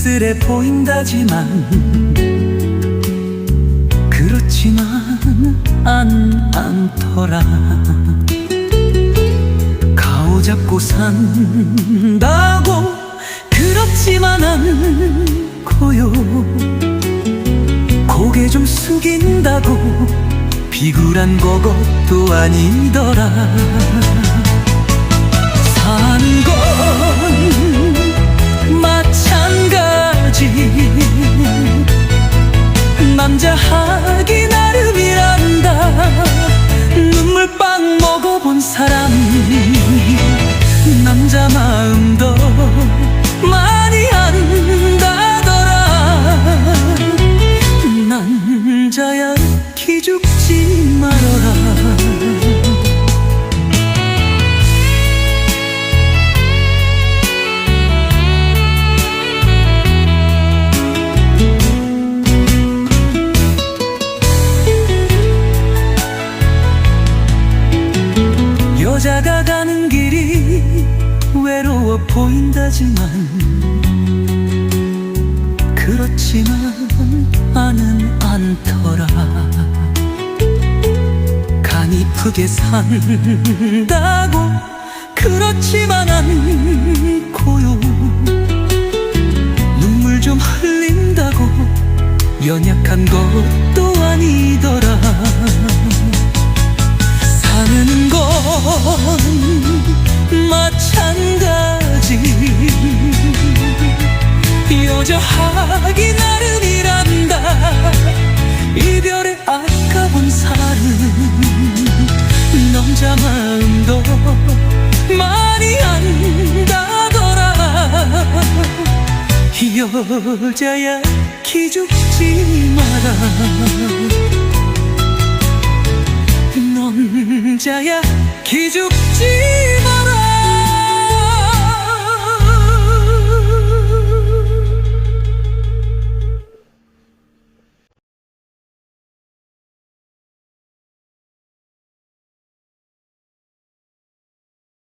쓸쓸해 보인다지만 그렇지만 안 않더라. 가오 잡고 산다고 그렇지만 않고요. 고개 좀 숙인다고 비굴한 것도 아니더라 사람 여자가 가는 길이 외로워 보인다지만 그렇지만 나는 않더라. 간 이쁘게 산다고 그렇지만 않고요. 눈물 좀 흘린다고 연약한 것도 여자야 기죽지 마라. 남자야 기죽지